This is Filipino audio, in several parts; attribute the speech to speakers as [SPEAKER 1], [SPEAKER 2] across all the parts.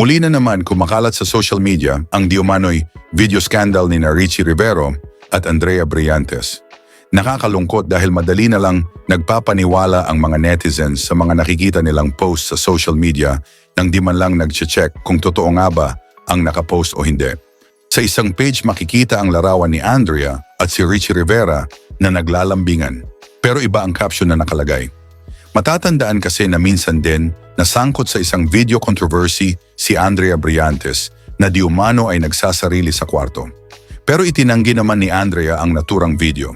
[SPEAKER 1] Muli na naman kumakalat sa social media ang diumanoy video scandal ni Richie Rivero at Andrea Brillantes. Nakakalungkot dahil madali na lang nagpapaniwala ang mga netizens sa mga nakikita nilang post sa social media nang di man lang nag-check kung totoo nga ba ang nakapost o hindi. Sa isang page makikita ang larawan ni Andrea at si Richie Rivera na naglalambingan. Pero iba ang caption na nakalagay. Matatandaan kasi na minsan din nasangkot sa isang video controversy si Andrea Brillantes na di umano ay nagsasarili sa kwarto. Pero itinanggi naman ni Andrea ang naturang video.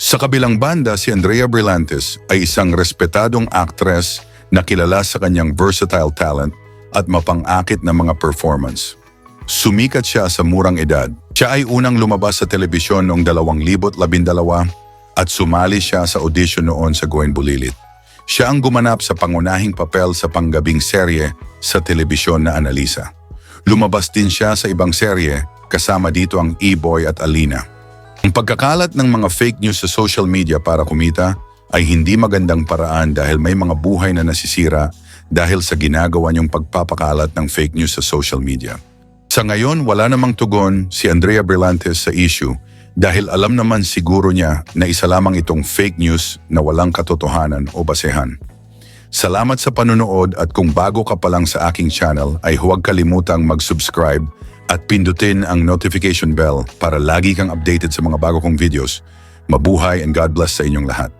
[SPEAKER 1] Sa kabilang banda, si Andrea Brillantes ay isang respetadong actress na kilala sa kanyang versatile talent at mapang-akit na mga performance. Sumikat siya sa murang edad. Siya ay unang lumabas sa telebisyon noong 2012 at sumali siya sa audition noon sa Gwen Bulilit. Siya ang gumanap sa pangunahing papel sa panggabing serye sa telebisyon na Analisa. Lumabas din siya sa ibang serye kasama dito ang E-Boy at Alina. Ang pagkakalat ng mga fake news sa social media para kumita ay hindi magandang paraan dahil may mga buhay na nasisira dahil sa ginagawa niyong pagpapakalat ng fake news sa social media. Sa ngayon, wala namang tugon si Andrea Brillantes sa issue dahil alam naman siguro niya na isa lamang itong fake news na walang katotohanan o basehan. Salamat sa panunood at kung bago ka pa lang sa aking channel ay huwag kalimutang mag-subscribe at pindutin ang notification bell para lagi kang updated sa mga bago kong videos. Mabuhay and God bless sa inyong lahat.